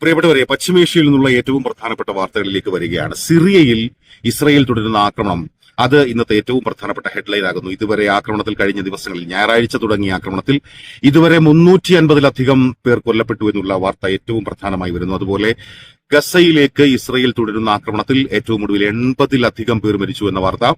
പ്രിയപ്പെട്ടവരെ പശ്ചിമേഷ്യയിൽ നിന്നുള്ള ഏറ്റവും പ്രധാനപ്പെട്ട വാർത്തകളിലേക്ക് വരികയാണ്. സിറിയയിൽ ഇസ്രയേൽ തുടരുന്ന ആക്രമണം. അത് ഇന്നത്തെ ഏറ്റവും പ്രധാനപ്പെട്ട ഹെഡ്ലൈൻ ആകുന്നു. ഇതുവരെ ആക്രമണത്തിൽ കഴിഞ്ഞ ദിവസങ്ങളിൽ ഞായറാഴ്ച തുടങ്ങിയ ആക്രമണത്തിൽ ഇതുവരെ മുന്നൂറ്റി അൻപതിലധികം പേർ കൊല്ലപ്പെട്ടു എന്നുള്ള വാർത്ത ഏറ്റവും പ്രധാനമായി വരുന്നു. അതുപോലെ ഗസയിലേക്ക് ഇസ്രയേൽ തുടരുന്ന ആക്രമണത്തിൽ ഏറ്റവും ഒടുവിൽ എൺപതിലധികം പേർ മരിച്ചു എന്ന വാർത്ത.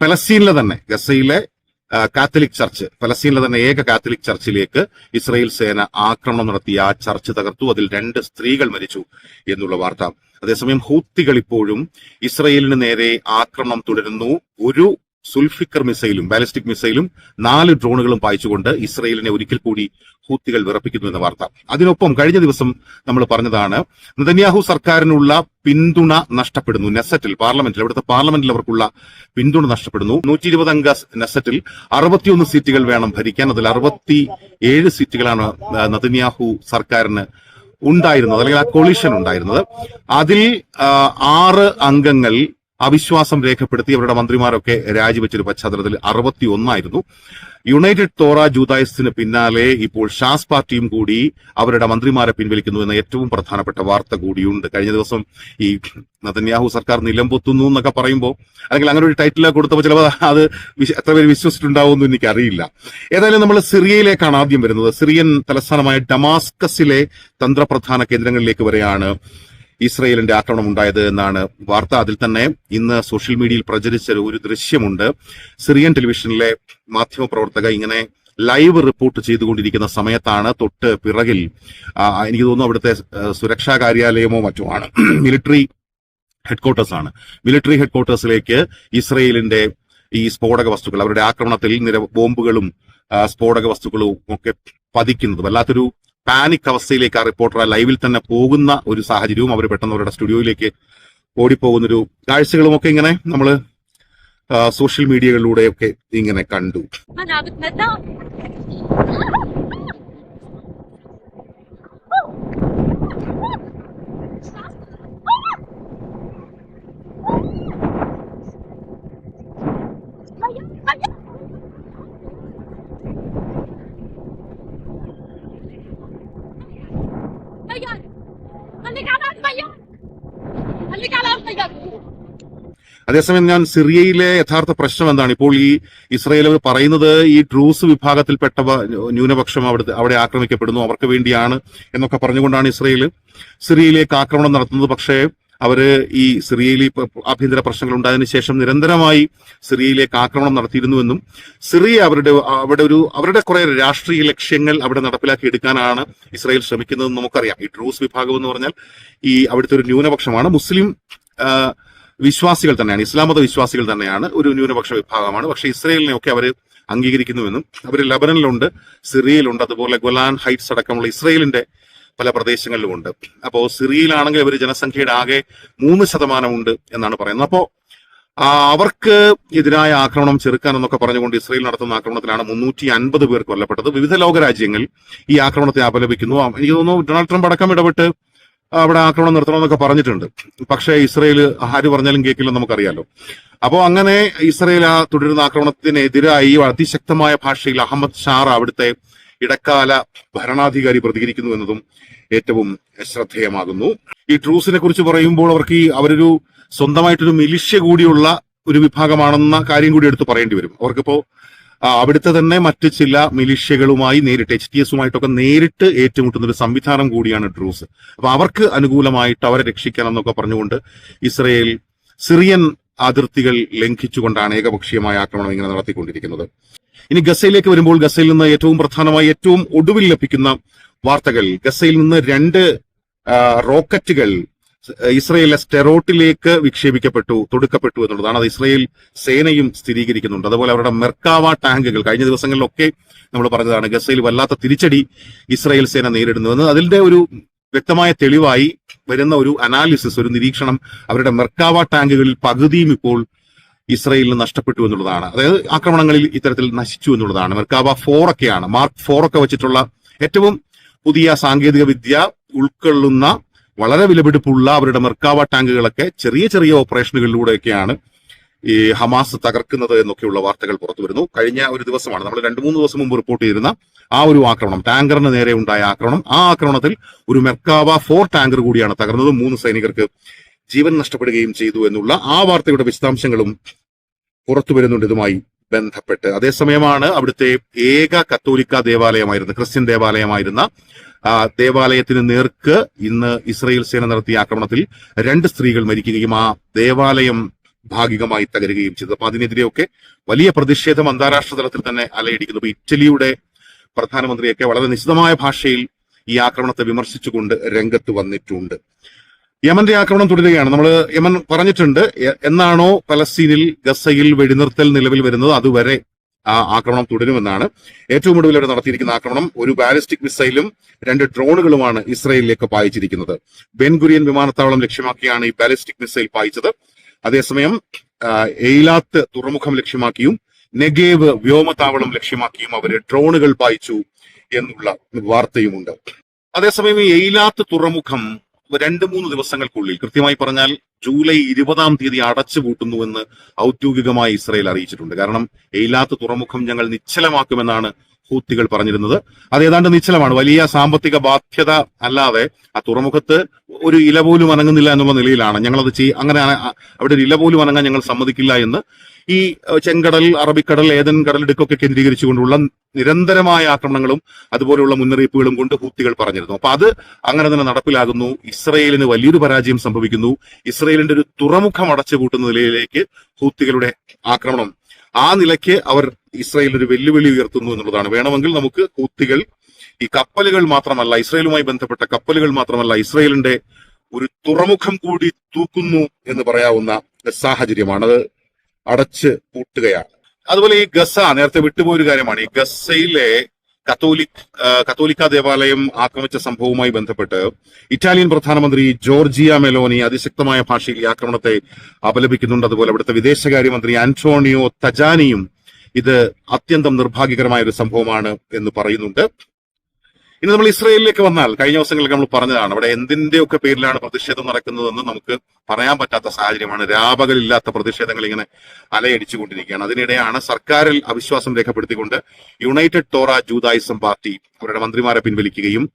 പലസ്തീനിലെ തന്നെ ഗസയിലെ കാത്തലിക് ചർച്ച് ഫലസ്തീനിലെ തന്നെ ഏക കാത്തലിക് ചർച്ചിലേക്ക് ഇസ്രായേൽ സേന ആക്രമണം നടത്തി ആ ചർച്ച് തകർത്തു. അതിൽ രണ്ട് സ്ത്രീകൾ മരിച്ചു എന്നുള്ള വാർത്ത. അതേസമയം ഹൂത്തികൾ ഇപ്പോഴും ഇസ്രയേലിന് നേരെ ആക്രമണം തുടരുന്നു. ഒരു സുൽഫിക്കർ മിസൈലും ബാലിസ്റ്റിക് മിസൈലും നാല് ഡ്രോണുകളും പായിച്ചുകൊണ്ട് ഇസ്രയേലിനെ ഒരിക്കൽ കൂടി ഹൂത്തികൾ വിറപ്പിക്കുന്നു എന്ന വാർത്ത. അതിനൊപ്പം കഴിഞ്ഞ ദിവസം നമ്മൾ പറഞ്ഞതാണ് നെതന്യാഹു സർക്കാരിനുള്ള പിന്തുണ നഷ്ടപ്പെടുന്നു. നെസറ്റിൽ പാർലമെന്റിൽ അവിടുത്തെ പാർലമെന്റിൽ അവർക്കുള്ള പിന്തുണ നഷ്ടപ്പെടുന്നു. നൂറ്റി ഇരുപത് അംഗ നെസറ്റിൽ അറുപത്തിയൊന്ന് സീറ്റുകൾ വേണം ഭരിക്കാൻ. അതിൽ അറുപത്തി ഏഴ് സീറ്റുകളാണ് നെതന്യാഹു സർക്കാരിന് ഉണ്ടായിരുന്നത് അല്ലെങ്കിൽ ആ കൊളിഷൻ ഉണ്ടായിരുന്നത്. അതിൽ ആറ് അംഗങ്ങൾ അവിശ്വാസം രേഖപ്പെടുത്തി അവരുടെ മന്ത്രിമാരൊക്കെ രാജിവെച്ചൊരു പശ്ചാത്തലത്തിൽ അറുപത്തി ഒന്നായിരുന്നു യുണൈറ്റഡ് തോറ ജൂതായസിന് പിന്നാലെ ഇപ്പോൾ ഷാസ് പാർട്ടിയും കൂടി അവരുടെ മന്ത്രിമാരെ പിൻവലിക്കുന്നു എന്ന ഏറ്റവും പ്രധാനപ്പെട്ട വാർത്ത കൂടിയുണ്ട്. കഴിഞ്ഞ ദിവസം ഈ നതന്യാഹു സർക്കാർ നിലംപൊത്തുന്നു എന്നൊക്കെ പറയുമ്പോൾ അല്ലെങ്കിൽ അങ്ങനെ ഒരു ടൈറ്റിൽ കൊടുത്തപ്പോൾ ചിലപ്പോൾ അത് എത്ര പേര് വിശ്വസിച്ചിട്ടുണ്ടാവുമെന്ന് എനിക്കറിയില്ല. ഏതായാലും നമ്മൾ സിറിയയിലേക്കാണ് ആദ്യം വരുന്നത്. സിറിയൻ തലസ്ഥാനമായ ഡമാസ്കസിലെ തന്ത്രപ്രധാന കേന്ദ്രങ്ങളിലേക്ക് വരെയാണ് ഇസ്രയേലിന്റെ ആക്രമണം ഉണ്ടായത് എന്നാണ് വാർത്ത. അതിൽ തന്നെ ഇന്ന് സോഷ്യൽ മീഡിയയിൽ പ്രചരിച്ച ഒരു ദൃശ്യമുണ്ട്. സിറിയൻ ടെലിവിഷനിലെ മാധ്യമപ്രവർത്തക ഇങ്ങനെ ലൈവ് റിപ്പോർട്ട് ചെയ്തുകൊണ്ടിരിക്കുന്ന സമയത്താണ് തൊട്ട് പിറകിൽ എനിക്ക് തോന്നുന്നു അവിടുത്തെ സുരക്ഷാ കാര്യാലയമോ മറ്റോ ആണ്. മിലിറ്ററി ഹെഡ്ക്വാർട്ടേഴ്സ് ആണ്. മിലിറ്ററി ഹെഡ്ക്വാർട്ടേഴ്സിലേക്ക് ഇസ്രയേലിന്റെ ഈ സ്ഫോടക വസ്തുക്കൾ അവരുടെ ആക്രമണത്തിൽ നിര ബോംബുകളും സ്ഫോടക വസ്തുക്കളും ഒക്കെ പതിക്കുന്നത്. വല്ലാത്തൊരു പാനിക് അവസ്ഥയിലേക്ക് ആ റിപ്പോർട്ടർ ആ ലൈവിൽ തന്നെ പോകുന്ന ഒരു സാഹചര്യവും അവർ പെട്ടെന്ന് അവരുടെ സ്റ്റുഡിയോയിലേക്ക് ഓടിപ്പോകുന്നൊരു കാഴ്ചകളും ഒക്കെ ഇങ്ങനെ നമ്മൾ സോഷ്യൽ മീഡിയകളിലൂടെയൊക്കെ ഇങ്ങനെ കണ്ടു. അതേസമയം ഞാൻ സിറിയയിലെ യഥാർത്ഥ പ്രശ്നം എന്താണ്? ഇപ്പോൾ ഈ ഇസ്രായേൽ പറയുന്നത് ഈ ട്രൂസ് വിഭാഗത്തിൽപ്പെട്ട ന്യൂനപക്ഷം അവിടെ അവിടെ ആക്രമിക്കപ്പെടുന്നു അവർക്ക് വേണ്ടിയാണ് എന്നൊക്കെ പറഞ്ഞുകൊണ്ടാണ് ഇസ്രയേൽ സിറിയയിലേക്ക് ആക്രമണം നടത്തുന്നത്. പക്ഷേ അവർ ഈ സിറിയയിൽ ആഭ്യന്തര പ്രശ്നങ്ങൾ ഉണ്ടായതിനു ശേഷം നിരന്തരമായി സിറിയയിലേക്ക് ആക്രമണം നടത്തിയിരുന്നുവെന്നും സിറിയ അവരുടെ അവിടെ ഒരു അവരുടെ കുറെ രാഷ്ട്രീയ ലക്ഷ്യങ്ങൾ അവിടെ നടപ്പിലാക്കി എടുക്കാനാണ് ഇസ്രായേൽ ശ്രമിക്കുന്നതെന്ന് നമുക്കറിയാം. ഈ ട്രൂസ് വിഭാഗം എന്ന് പറഞ്ഞാൽ ഈ അവിടുത്തെ ഒരു ന്യൂനപക്ഷമാണ്. മുസ്ലിം വിശ്വാസികൾ തന്നെയാണ് ഇസ്ലാം മത വിശ്വാസികൾ തന്നെയാണ് ഒരു ന്യൂനപക്ഷ വിഭാഗമാണ്. പക്ഷേ ഇസ്രയേലിനെ ഒക്കെ അവർ അംഗീകരിക്കുന്നുവെന്നും അവർ ലബനനിലുണ്ട് സിറിയയിലുണ്ട്. അതുപോലെ ഗൊലാൻ ഹൈറ്റ്സ് അടക്കമുള്ള ഇസ്രയേലിന്റെ പല പ്രദേശങ്ങളിലുമുണ്ട്. അപ്പോ സിറിയയിലാണെങ്കിൽ ഇവർ ജനസംഖ്യയുടെ ആകെ മൂന്ന് ശതമാനമുണ്ട് എന്നാണ് പറയുന്നത്. അപ്പോ ആ, അവർക്ക് എതിരായ ആക്രമണം ചെറുക്കാൻ എന്നൊക്കെ പറഞ്ഞുകൊണ്ട് ഇസ്രയേൽ നടത്തുന്ന ആക്രമണത്തിലാണ് മുന്നൂറ്റി അൻപത് പേർ കൊല്ലപ്പെട്ടത്. വിവിധ ലോകരാജ്യങ്ങൾ ഈ ആക്രമണത്തെ അപലപിക്കുന്നു. എനിക്ക് തോന്നുന്നു ഡൊണാൾഡ് ട്രംപ് അടക്കം ഇടപെട്ട് അവിടെ ആക്രമണം നിർത്തണമെന്നൊക്കെ പറഞ്ഞിട്ടുണ്ട്. പക്ഷേ ഇസ്രയേൽ ആര് പറഞ്ഞാലും കേൾക്കില്ലെന്ന് നമുക്കറിയാലോ. അപ്പോൾ അങ്ങനെ ഇസ്രയേൽ ആ തുടരുന്ന ആക്രമണത്തിനെതിരായി അതിശക്തമായ ഭാഷയിൽ അഹമ്മദ് ഷാർ അവിടുത്തെ ഇടക്കാല ഭരണാധികാരി പ്രതികരിക്കുന്നു എന്നതും ഏറ്റവും ശ്രദ്ധേയമാകുന്നു. ഈ ട്രൂസിനെ കുറിച്ച് പറയുമ്പോൾ അവർക്ക് ഈ അവരൊരു സ്വന്തമായിട്ടൊരു മിലിഷ്യ കൂടിയുള്ള ഒരു വിഭാഗമാണെന്ന കാര്യം കൂടി എടുത്ത് പറയേണ്ടി വരും. അവർക്കിപ്പോ അവിടുത്തെ തന്നെ മറ്റു ചില മിലിഷ്യകളുമായി നേരിട്ട് എച്ച് ടി എസുമായിട്ടൊക്കെ നേരിട്ട് ഏറ്റുമുട്ടുന്ന ഒരു സംവിധാനം കൂടിയാണ് ഡ്രൂസ് അപ്പൊ അവർക്ക് അനുകൂലമായിട്ട് അവരെ രക്ഷിക്കണം എന്നൊക്കെ പറഞ്ഞുകൊണ്ട് ഇസ്രയേൽ സിറിയൻ അതിർത്തികൾ ലംഘിച്ചുകൊണ്ടാണ് ഏകപക്ഷീയമായ ആക്രമണം ഇങ്ങനെ നടത്തിക്കൊണ്ടിരിക്കുന്നത്. ഇനി ഗസയിലേക്ക് വരുമ്പോൾ ഗസയിൽ നിന്ന് ഏറ്റവും പ്രധാനമായി ഏറ്റവും ഒടുവിൽ ലഭിക്കുന്ന വാർത്തകൾ. ഗസയിൽ നിന്ന് രണ്ട് റോക്കറ്റുകൾ ഇസ്രയേലിലെ സ്റ്റെറോട്ടിലേക്ക് വിക്ഷേപിക്കപ്പെട്ടു തൊടുക്കപ്പെട്ടു എന്നുള്ളതാണ്. അത് ഇസ്രയേൽ സേനയും സ്ഥിരീകരിക്കുന്നുണ്ട്. അതുപോലെ അവരുടെ മെർക്കാവ ടാങ്കുകൾ കഴിഞ്ഞ ദിവസങ്ങളിലൊക്കെ നമ്മൾ പറഞ്ഞതാണ് ഗസയിൽ വല്ലാത്ത തിരിച്ചടി ഇസ്രയേൽ സേന നേരിടുന്നുവെന്ന് അതിന്റെ ഒരു വ്യക്തമായ തെളിവായി വരുന്ന ഒരു അനാലിസിസ് ഒരു നിരീക്ഷണം അവരുടെ മെർക്കാവ ടാങ്കുകളിൽ പകുതിയും ഇപ്പോൾ ഇസ്രയേലിന് നഷ്ടപ്പെട്ടു എന്നുള്ളതാണ്. അതായത് ആക്രമണങ്ങളിൽ ഇത്തരത്തിൽ നശിച്ചു എന്നുള്ളതാണ്. മെർക്കാബ ഫോർ ഒക്കെയാണ് മാർക്ക് ഫോർ ഒക്കെ വെച്ചിട്ടുള്ള ഏറ്റവും പുതിയ സാങ്കേതിക വിദ്യ ഉൾക്കൊള്ളുന്ന വളരെ വിലപിടിപ്പുള്ള അവരുടെ മെർക്കാവ ടാങ്കുകളൊക്കെ ചെറിയ ചെറിയ ഓപ്പറേഷനുകളിലൂടെയൊക്കെയാണ് ഈ ഹമാസ് തകർക്കുന്നത് എന്നൊക്കെയുള്ള വാർത്തകൾ പുറത്തു വരുന്നു. കഴിഞ്ഞ ഒരു ദിവസമാണ് നമ്മൾ രണ്ടു മൂന്ന് ദിവസം മുമ്പ് റിപ്പോർട്ട് ചെയ്തിരുന്ന ആ ഒരു ആക്രമണം ടാങ്കറിന് നേരെ ഉണ്ടായ ആക്രമണം. ആ ആക്രമണത്തിൽ ഒരു മെർക്കാവ ഫോർ ടാങ്കർ കൂടിയാണ് തകർന്നത്. മൂന്ന് സൈനികർക്ക് ജീവൻ നഷ്ടപ്പെടുകയും ചെയ്തു എന്നുള്ള ആ വാർത്തയുടെ വിശദാംശങ്ങളും പുറത്തു വരുന്നുണ്ട് ഇതുമായി ബന്ധപ്പെട്ട്. അതേസമയമാണ് അവിടുത്തെ ഏക കത്തോലിക്ക ദേവാലയമായിരുന്ന ക്രിസ്ത്യൻ ദേവാലയമായിരുന്ന ദേവാലയത്തിന് നേർക്ക് ഇന്ന് ഇസ്രയേൽ സേന നടത്തിയ ആക്രമണത്തിൽ രണ്ട് സ്ത്രീകൾ മരിക്കുകയും ആ ദേവാലയം ഭാഗികമായി തകരുകയും ചെയ്തു. അപ്പൊ അതിനെതിരെയൊക്കെ വലിയ പ്രതിഷേധം അന്താരാഷ്ട്ര തലത്തിൽ തന്നെ അലയടിക്കുന്നു. അപ്പൊ ഇറ്റലിയുടെ പ്രധാനമന്ത്രിയൊക്കെ വളരെ നിശിതമായ ഭാഷയിൽ ഈ ആക്രമണത്തെ വിമർശിച്ചുകൊണ്ട് രംഗത്ത് വന്നിട്ടുണ്ട്. യമന്റെ ആക്രമണം തുടരുകയാണ്. നമ്മൾ യമൻ പറഞ്ഞിട്ടുണ്ട് എന്നാണോ പലസ്തീനിൽ ഗസയിൽ വെടിനിർത്തൽ നിലവിൽ വരുന്നത് അതുവരെ ആക്രമണം തുടരുമെന്നാണ്. ഏറ്റവും ഒടുവിൽ അവർ നടത്തിയിരിക്കുന്ന ആക്രമണം ഒരു ബാലിസ്റ്റിക് മിസൈലും രണ്ട് ഡ്രോണുകളുമാണ് ഇസ്രയേലിലേക്ക് പായിച്ചിരിക്കുന്നത്. ബെൻഗുരിയൻ വിമാനത്താവളം ലക്ഷ്യമാക്കിയാണ് ഈ ബാലിസ്റ്റിക് മിസൈൽ പായിച്ചത്. അതേസമയം എയിലാത്ത് തുറമുഖം ലക്ഷ്യമാക്കിയും നെഗേവ് വ്യോമത്താവളം ലക്ഷ്യമാക്കിയും അവർ ഡ്രോണുകൾ പായിച്ചു എന്നുള്ള വാർത്തയുമുണ്ട്. അതേസമയം ഈ എയിലാത്ത് തുറമുഖം രണ്ട് മൂന്ന് ദിവസങ്ങൾക്കുള്ളിൽ കൃത്യമായി പറഞ്ഞാൽ ജൂലൈ ഇരുപതാം തീയതി അടച്ചുപൂട്ടുന്നുവെന്ന് ഔദ്യോഗികമായി ഇസ്രയേൽ അറിയിച്ചിട്ടുണ്ട്. കാരണം എയിലാത്ത് തുറമുഖം ഞങ്ങൾ നിശ്ചലമാക്കുമെന്നാണ് ഹൂത്തികൾ പറഞ്ഞിരുന്നത്. അത് ഏതാണ്ട് നിശ്ചലമാണ്. വലിയ സാമ്പത്തിക ബാധ്യത അല്ലാതെ ആ തുറമുഖത്ത് ഒരു ഇല പോലും അനങ്ങുന്നില്ല എന്നുള്ള നിലയിലാണ്. ഞങ്ങളത് ചെയ് അങ്ങനെ അവിടെ ഒരു ഇല പോലും അനങ്ങാൻ ഞങ്ങൾ സമ്മതിക്കില്ല എന്ന് ഈ ചെങ്കടൽ അറബിക്കടൽ ഏതൻ കടലിടുക്കൊക്കെ കേന്ദ്രീകരിച്ചുകൊണ്ടുള്ള നിരന്തരമായ ആക്രമണങ്ങളും അതുപോലെയുള്ള മുന്നറിയിപ്പുകളും കൊണ്ട് ഹൂത്തികൾ പറഞ്ഞിരുന്നു. അപ്പൊ അത് അങ്ങനെ തന്നെ നടപ്പിലാകുന്നു. ഇസ്രയേലിന് വലിയൊരു പരാജയം സംഭവിക്കുന്നു. ഇസ്രയേലിന്റെ ഒരു തുറമുഖം അടച്ചുപൂട്ടുന്ന നിലയിലേക്ക് ഹൂത്തികളുടെ ആക്രമണം. ആ നിലയ്ക്ക് അവർ ഇസ്രയേൽ ഒരു വെല്ലുവിളി ഉയർത്തുന്നു എന്നുള്ളതാണ്. വേണമെങ്കിൽ നമുക്ക് ഹൂത്തികൾ ഈ കപ്പലുകൾ മാത്രമല്ല ഇസ്രയേലുമായി ബന്ധപ്പെട്ട കപ്പലുകൾ മാത്രമല്ല ഇസ്രയേലിന്റെ ഒരു തുറമുഖം കൂടി തൂക്കുന്നു എന്ന് പറയാവുന്ന സാഹചര്യമാണ്. അത് അടച്ച് പൂട്ടുകയാണ്. അതുപോലെ ഈ ഗസ നേരത്തെ വിട്ടുപോയൊരു കാര്യമാണ്. ഈ ഗസയിലെ കത്തോലിക് കത്തോലിക്ക ദേവാലയം ആക്രമിച്ച സംഭവവുമായി ബന്ധപ്പെട്ട് ഇറ്റാലിയൻ പ്രധാനമന്ത്രി ജോർജിയ മെലോനി അതിശക്തമായ ഭാഷയിൽ ഈ ആക്രമണത്തെ അപലപിക്കുന്നുണ്ട്. അതുപോലെ അവിടുത്തെ വിദേശകാര്യമന്ത്രി ആന്റോണിയോ തജാനിയും ഇത് അത്യന്തം നിർഭാഗ്യകരമായ ഒരു സംഭവമാണ് എന്ന് പറയുന്നുണ്ട്. ഇനി നമ്മൾ ഇസ്രയേലിലേക്ക് വന്നാൽ കഴിഞ്ഞ ദിവസങ്ങളിൽ നമ്മൾ പറഞ്ഞതാണ് അവിടെ എന്തിന്റെയൊക്കെ പേരിലാണ് പ്രതിഷേധം നടക്കുന്നതെന്ന് നമുക്ക് പറയാൻ പറ്റാത്ത സാഹചര്യമാണ്. രാപകലില്ലാത്ത പ്രതിഷേധങ്ങൾ ഇങ്ങനെ അലയടിച്ചുകൊണ്ടിരിക്കുകയാണ്. അതിനിടെയാണ് സർക്കാരിൽ അവിശ്വാസം രേഖപ്പെടുത്തിക്കൊണ്ട് യുണൈറ്റഡ് ടോറ ജൂതായിസം പാർട്ടി അവരുടെ മന്ത്രിമാരെ പിൻവലിക്കുകയും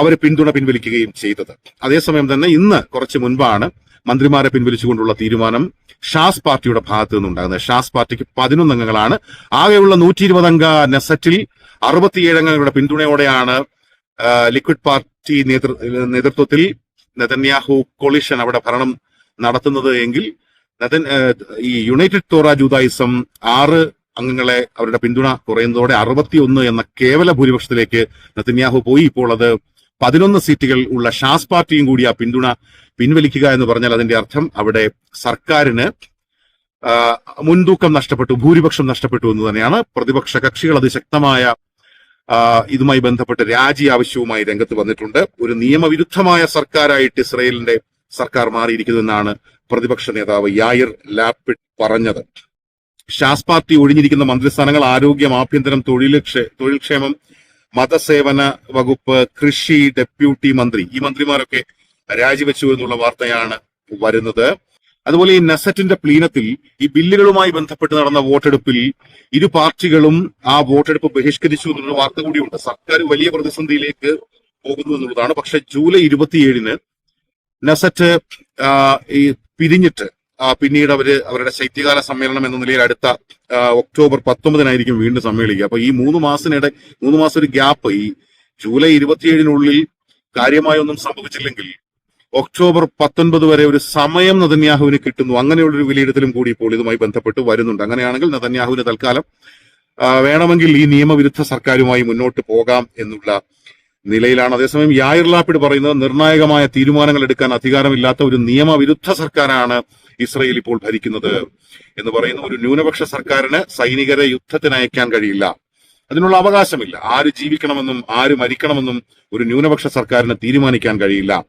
അവരെ പിന്തുണ പിൻവലിക്കുകയും ചെയ്തത്. അതേസമയം തന്നെ ഇന്ന് കുറച്ച് മുൻപാണ് മന്ത്രിമാരെ പിൻവലിച്ചുകൊണ്ടുള്ള തീരുമാനം ഷാസ് പാർട്ടിയുടെ ഭാഗത്തു നിന്നുണ്ടാകുന്നത്. ഷാസ് പാർട്ടിക്ക് പതിനൊന്ന് അംഗങ്ങളാണ്. ആകെയുള്ള നൂറ്റി അംഗ നെസറ്റിൽ അറുപത്തിയേഴ് അംഗങ്ങളുടെ പിന്തുണയോടെയാണ് ലിക്വിഡ് പാർട്ടി നേതൃ നേതൃത്വത്തിൽ നെതന്യാഹു കൊളിഷൻ അവിടെ ഭരണം നടത്തുന്നത് എങ്കിൽ ഈ യുണൈറ്റഡ് തോറ ജൂതായിസം ആറ് അംഗങ്ങളെ അവരുടെ പിന്തുണ കുറയുന്നതോടെ അറുപത്തിയൊന്ന് എന്ന കേവല ഭൂരിപക്ഷത്തിലേക്ക് നെതന്യാഹു പോയി. ഇപ്പോൾ അത് പതിനൊന്ന് സീറ്റുകൾ ഉള്ള ഷാസ് പാർട്ടിയും കൂടി ആ പിന്തുണ പിൻവലിക്കുക എന്ന് പറഞ്ഞാൽ അതിന്റെ അർത്ഥം അവിടെ സർക്കാരിന് മുൻതൂക്കം നഷ്ടപ്പെട്ടു ഭൂരിപക്ഷം നഷ്ടപ്പെട്ടു എന്ന് തന്നെയാണ്. പ്രതിപക്ഷ കക്ഷികൾ അതിശക്തമായ ഇതുമായി ബന്ധപ്പെട്ട് രാജി ആവശ്യവുമായി രംഗത്ത് വന്നിട്ടുണ്ട്. ഒരു നിയമവിരുദ്ധമായ സർക്കാരായിട്ട് ഇസ്രയേലിന്റെ സർക്കാർ മാറിയിരിക്കുന്നു എന്നാണ് പ്രതിപക്ഷ നേതാവ് യായിർ ലാപ്പിഡ് പറഞ്ഞത്. ഷാസ് പാർട്ടി ഒഴിഞ്ഞിരിക്കുന്ന മന്ത്രിസ്ഥാനങ്ങൾ ആരോഗ്യം ആഭ്യന്തരം തൊഴിൽ തൊഴിൽക്ഷേമം തൊഴിൽ ക്ഷേമം മതസേവന വകുപ്പ് കൃഷി ഡെപ്യൂട്ടി മന്ത്രി ഈ മന്ത്രിമാരൊക്കെ രാജിവെച്ചു എന്നുള്ള വാർത്തയാണ് വരുന്നത്. അതുപോലെ ഈ നെസറ്റിന്റെ പ്ലീനത്തിൽ ഈ ബില്ലുകളുമായി ബന്ധപ്പെട്ട് നടന്ന വോട്ടെടുപ്പിൽ ഇരു പാർട്ടികളും ആ വോട്ടെടുപ്പ് ബഹിഷ്കരിച്ചു എന്നുള്ള വാർത്ത കൂടിയുണ്ട്. സർക്കാർ വലിയ പ്രതിസന്ധിയിലേക്ക് പോകുന്നു എന്നുള്ളതാണ്. പക്ഷെ ജൂലൈ ഇരുപത്തിയേഴിന് നെസറ്റ് ഈ പിരിഞ്ഞിട്ട് പിന്നീട് അവർ അവരുടെ ശൈത്യകാല സമ്മേളനം എന്ന നിലയിൽ അടുത്ത ഒക്ടോബർ പത്തൊമ്പതിനായിരിക്കും വീണ്ടും സമ്മേളിക്കുക. അപ്പൊ ഈ മൂന്ന് മാസത്തിനിടെ മൂന്ന് മാസം ഒരു ഗ്യാപ്പ്. ഈ ജൂലൈ ഇരുപത്തിയേഴിനുള്ളിൽ കാര്യമായൊന്നും സംഭവിച്ചില്ലെങ്കിൽ ഒക്ടോബർ പത്തൊൻപത് വരെ ഒരു സമയം നതന്യാഹുവിന് കിട്ടുന്നു. അങ്ങനെയുള്ളൊരു വിലയിരുത്തലും കൂടി ഇപ്പോൾ ഇതുമായി ബന്ധപ്പെട്ട് വരുന്നുണ്ട്. അങ്ങനെയാണെങ്കിൽ നതന്യാഹുവിന് തൽക്കാലം വേണമെങ്കിൽ ഈ നിയമവിരുദ്ധ സർക്കാരുമായി മുന്നോട്ട് പോകാം എന്നുള്ള നിലയിലാണ്. അതേസമയം യായിർ ലാപ്പിഡ് പറയുന്നത് നിർണായകമായ തീരുമാനങ്ങൾ എടുക്കാൻ അധികാരമില്ലാത്ത ഒരു നിയമവിരുദ്ധ സർക്കാരാണ് ഇസ്രയേൽ ഇപ്പോൾ ഭരിക്കുന്നത് എന്ന് പറയുന്ന ഒരു ന്യൂനപക്ഷ സർക്കാരിന് സൈനികരെ യുദ്ധത്തിന് അയക്കാൻ കഴിയില്ല. അതിനുള്ള അവകാശമില്ല. ആര് ജീവിക്കണമെന്നും ആര് മരിക്കണമെന്നും ഒരു ന്യൂനപക്ഷ സർക്കാരിന് തീരുമാനിക്കാൻ കഴിയില്ല.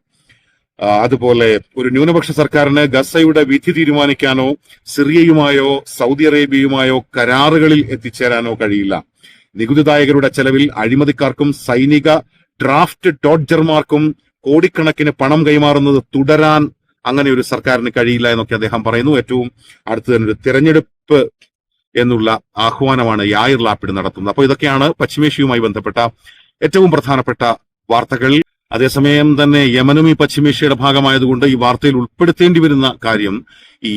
അതുപോലെ ഒരു ന്യൂനപക്ഷ സർക്കാരിന് ഗസയുടെ വിധി തീരുമാനിക്കാനോ സിറിയയുമായോ സൗദി അറേബ്യയുമായോ കരാറുകളിൽ എത്തിച്ചേരാനോ കഴിയില്ല. നികുതിദായകരുടെ ചെലവിൽ അഴിമതിക്കാർക്കും സൈനിക ഡ്രാഫ്റ്റ് ഡോഡ്ജർമാർക്കും കോടിക്കണക്കിന് പണം കൈമാറുന്നത് തുടരാൻ അങ്ങനെ ഒരു സർക്കാരിന് കഴിയില്ല എന്നൊക്കെ അദ്ദേഹം പറയുന്നു. ഏറ്റവും അടുത്ത് തന്നെ ഒരു തിരഞ്ഞെടുപ്പ് എന്നുള്ള ആഹ്വാനമാണ് യായിർ ലാപ്പിഡ് നടത്തുന്നത്. അപ്പോൾ ഇതൊക്കെയാണ് പശ്ചിമേഷ്യയുമായി ബന്ധപ്പെട്ട ഏറ്റവും പ്രധാനപ്പെട്ട വാർത്തകൾ. അതേസമയം തന്നെ യമനും ഈ പശ്ചിമേഷ്യയുടെ ഭാഗമായതുകൊണ്ട് ഈ വാർത്തയിൽ ഉൾപ്പെടുത്തേണ്ടി വരുന്ന കാര്യം ഈ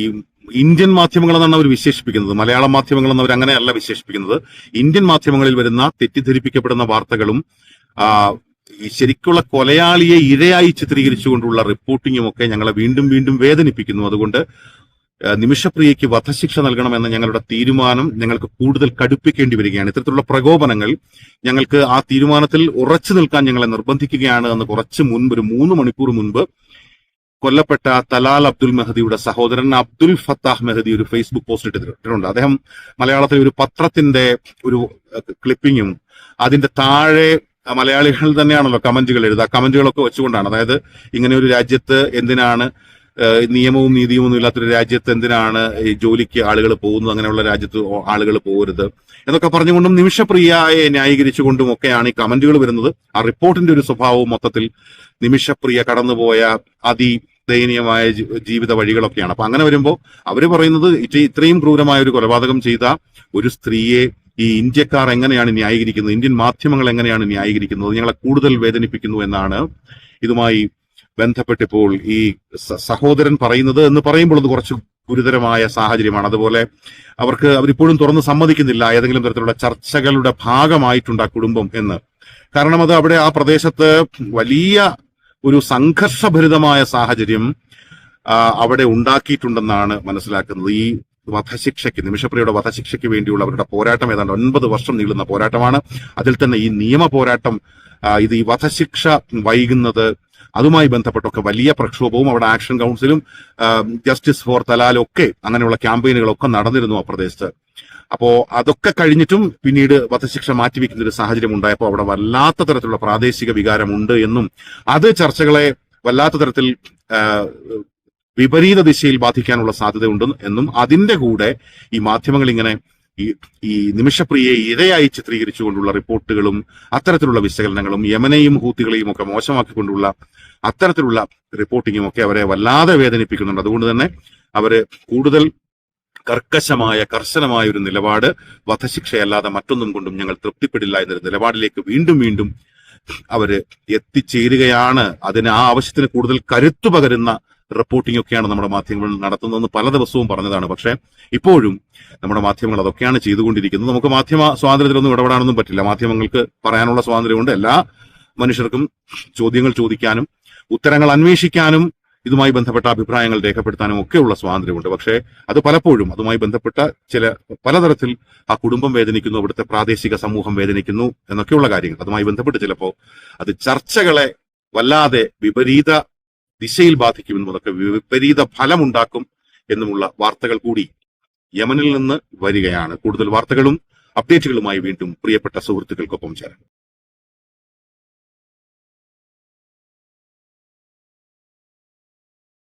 ഇന്ത്യൻ മാധ്യമങ്ങൾ എന്നാണ് അവർ വിശേഷിപ്പിക്കുന്നത്. മലയാള മാധ്യമങ്ങൾ എന്നവർ അങ്ങനെയല്ല വിശേഷിപ്പിക്കുന്നത്. ഇന്ത്യൻ മാധ്യമങ്ങളിൽ വരുന്ന തെറ്റിദ്ധരിപ്പിക്കപ്പെടുന്ന വാർത്തകളും ശരിക്കുള്ള കൊലയാളിയെ ഇരയായി ചിത്രീകരിച്ചുകൊണ്ടുള്ള റിപ്പോർട്ടിങ്ങും ഒക്കെ ഞങ്ങളെ വീണ്ടും വീണ്ടും വേദനിപ്പിക്കുന്നു. അതുകൊണ്ട് നിമിഷപ്രിയയ്ക്ക് വധശിക്ഷ നൽകണമെന്ന ഞങ്ങളുടെ തീരുമാനം ഞങ്ങൾക്ക് കൂടുതൽ കടുപ്പിക്കേണ്ടി വരികയാണ്. ഇത്തരത്തിലുള്ള പ്രകോപനങ്ങൾ ഞങ്ങൾക്ക് ആ തീരുമാനത്തിൽ ഉറച്ചു നിൽക്കാൻ ഞങ്ങളെ നിർബന്ധിക്കുകയാണ് എന്ന് കുറച്ച് മുൻപ് ഒരു മൂന്ന് മണിക്കൂർ മുൻപ് കൊല്ലപ്പെട്ട തലാൽ അബ്ദുൽ മെഹദിയുടെ സഹോദരൻ അബ്ദുൽ ഫത്താഹ് മെഹദി ഒരു ഫേസ്ബുക്ക് പോസ്റ്റ് ഇട്ടിട്ടുണ്ട്. അദ്ദേഹം മലയാളത്തിലെ ഒരു പത്രത്തിന്റെ ഒരു ക്ലിപ്പിങ്ങും അതിന്റെ താഴെ മലയാളികൾ തന്നെയാണല്ലോ കമന്റുകൾ എഴുതുക. കമന്റുകളൊക്കെ വെച്ചുകൊണ്ടാണ്. അതായത് ഇങ്ങനെ ഒരു രാജ്യത്ത് എന്തിനാണ് നിയമവും നീതിയും ഒന്നും ഇല്ലാത്തൊരു രാജ്യത്ത് എന്തിനാണ് ഈ ജോലിക്ക് ആളുകൾ പോകുന്നത്? അങ്ങനെയുള്ള രാജ്യത്ത് ആളുകൾ പോകരുത്. എന്നൊക്കെ പറഞ്ഞുകൊണ്ടും നിമിഷപ്രിയയെ ന്യായീകരിച്ചുകൊണ്ടും ഒക്കെയാണ് ഈ കമന്റുകൾ വരുന്നത്. ആ റിപ്പോർട്ടിന്റെ ഒരു സ്വഭാവവും മൊത്തത്തിൽ നിമിഷപ്രിയ കടന്നുപോയ അതി ദയനീയമായ ജീവിത വഴികളൊക്കെയാണ്. അപ്പൊ അങ്ങനെ വരുമ്പോൾ അവർ പറയുന്നത് ഇത്രയും ക്രൂരമായ ഒരു കൊലപാതകം ചെയ്ത ഒരു സ്ത്രീയെ ഈ ഇന്ത്യക്കാർ എങ്ങനെയാണ് ന്യായീകരിക്കുന്നത്? ഇന്ത്യൻ മാധ്യമങ്ങൾ എങ്ങനെയാണ് ന്യായീകരിക്കുന്നത്? ഞങ്ങളെ കൂടുതൽ വേദനിപ്പിക്കുന്നു എന്നാണ് ഇതുമായി ബന്ധപ്പെട്ടിപ്പോൾ ഈ സഹോദരൻ പറയുന്നത് എന്ന് പറയുമ്പോൾ അത് കുറച്ച് ഗുരുതരമായ സാഹചര്യമാണ്. അതുപോലെ അവർക്ക് അവരിപ്പോഴും തുറന്ന് സമ്മതിക്കുന്നില്ല. ഏതെങ്കിലും തരത്തിലുള്ള ചർച്ചകളുടെ ഭാഗമായിട്ടുണ്ട് ആ കുടുംബം എന്ന്. കാരണം അത് അവിടെ ആ പ്രദേശത്ത് വലിയ ഒരു സംഘർഷഭരിതമായ സാഹചര്യം അവിടെ ഉണ്ടാക്കിയിട്ടുണ്ടെന്നാണ് മനസ്സിലാക്കുന്നത്. ഈ വധശിക്ഷയ്ക്ക് നിമിഷപ്രിയയുടെ വധശിക്ഷയ്ക്ക് വേണ്ടിയുള്ള അവരുടെ പോരാട്ടം ഏതാണ്ട് ഒൻപത് വർഷം നീളുന്ന പോരാട്ടമാണ്. അതിൽ തന്നെ ഈ നിയമ പോരാട്ടം ഇത് ഈ വധശിക്ഷ വൈകുന്നത് അതുമായി ബന്ധപ്പെട്ടൊക്കെ വലിയ പ്രക്ഷോഭവും അവിടെ ആക്ഷൻ കൗൺസിലും ജസ്റ്റിസ് ഫോർ തലാലും ഒക്കെ അങ്ങനെയുള്ള ക്യാമ്പയിനുകളൊക്കെ നടന്നിരുന്നു ആ പ്രദേശത്ത്. അപ്പോ അതൊക്കെ കഴിഞ്ഞിട്ടും പിന്നീട് വധശിക്ഷ മാറ്റിവെക്കുന്ന ഒരു സാഹചര്യം ഉണ്ടായപ്പോൾ അവിടെ വല്ലാത്ത തരത്തിലുള്ള പ്രാദേശിക വികാരമുണ്ട് എന്നും അത് ചർച്ചകളെ വല്ലാത്ത തരത്തിൽ വിപരീത ദിശയിൽ ബാധിക്കാനുള്ള സാധ്യതയുണ്ട് എന്നും അതിന്റെ കൂടെ ഈ മാധ്യമങ്ങൾ ഇങ്ങനെ ഈ ഈ നിമിഷപ്രിയയെ ഇരയായി ചിത്രീകരിച്ചുകൊണ്ടുള്ള റിപ്പോർട്ടുകളും അത്തരത്തിലുള്ള വിശകലനങ്ങളും യമനയും ഹൂത്തികളെയും ഒക്കെ മോശമാക്കിക്കൊണ്ടുള്ള അത്തരത്തിലുള്ള റിപ്പോർട്ടിങ്ങും ഒക്കെ അവരെ വല്ലാതെ വേദനിപ്പിക്കുന്നുണ്ട്. അതുകൊണ്ട് തന്നെ അവർ കൂടുതൽ കർക്കശമായ കർശനമായ ഒരു നിലപാട് വധശിക്ഷയല്ലാതെ മറ്റൊന്നും കൊണ്ടും ഞങ്ങൾ തൃപ്തിപ്പെടില്ല എന്നൊരു നിലപാടിലേക്ക് വീണ്ടും വീണ്ടും അവർ എത്തിച്ചേരുകയാണ്. അതിന് ആ ആവശ്യത്തിന് കൂടുതൽ കരുത്തു പകരുന്ന റിപ്പോർട്ടിംഗ് ഒക്കെയാണ് നമ്മുടെ മാധ്യമങ്ങൾ നടത്തുന്നതെന്ന് പല ദിവസവും പറഞ്ഞതാണ്. പക്ഷേ ഇപ്പോഴും നമ്മുടെ മാധ്യമങ്ങൾ അതൊക്കെയാണ് ചെയ്തുകൊണ്ടിരിക്കുന്നത്. നമുക്ക് മാധ്യമ സ്വാതന്ത്ര്യത്തിലൊന്നും ഇടപെടാനൊന്നും പറ്റില്ല. മാധ്യമങ്ങൾക്ക് പറയാനുള്ള സ്വാതന്ത്ര്യമുണ്ട്. എല്ലാ മനുഷ്യർക്കും ചോദ്യങ്ങൾ ചോദിക്കാനും ഉത്തരങ്ങൾ അന്വേഷിക്കാനും ഇതുമായി ബന്ധപ്പെട്ട അഭിപ്രായങ്ങൾ രേഖപ്പെടുത്താനും ഒക്കെയുള്ള സ്വാതന്ത്ര്യമുണ്ട്. പക്ഷേ അത് പലപ്പോഴും അതുമായി ബന്ധപ്പെട്ട ചില പലതരത്തിൽ ആ കുടുംബം വേദനിക്കുന്നു അവിടുത്തെ പ്രാദേശിക സമൂഹം വേദനിക്കുന്നു എന്നൊക്കെയുള്ള കാര്യങ്ങൾ. അതുമായി ബന്ധപ്പെട്ട് ചിലപ്പോൾ അത് ചർച്ചകളെ വല്ലാതെ വിപരീത ദിശയിൽ ബാധിക്കുമെന്നും അതൊക്കെ വിപരീത ഫലമുണ്ടാക്കും എന്നുമുള്ള വാർത്തകൾ കൂടി യമനിൽ നിന്ന് വരികയാണ്. കൂടുതൽ വാർത്തകളും അപ്ഡേറ്റുകളുമായി വീണ്ടും പ്രിയപ്പെട്ട സുഹൃത്തുക്കൾക്കൊപ്പം ചേരാം.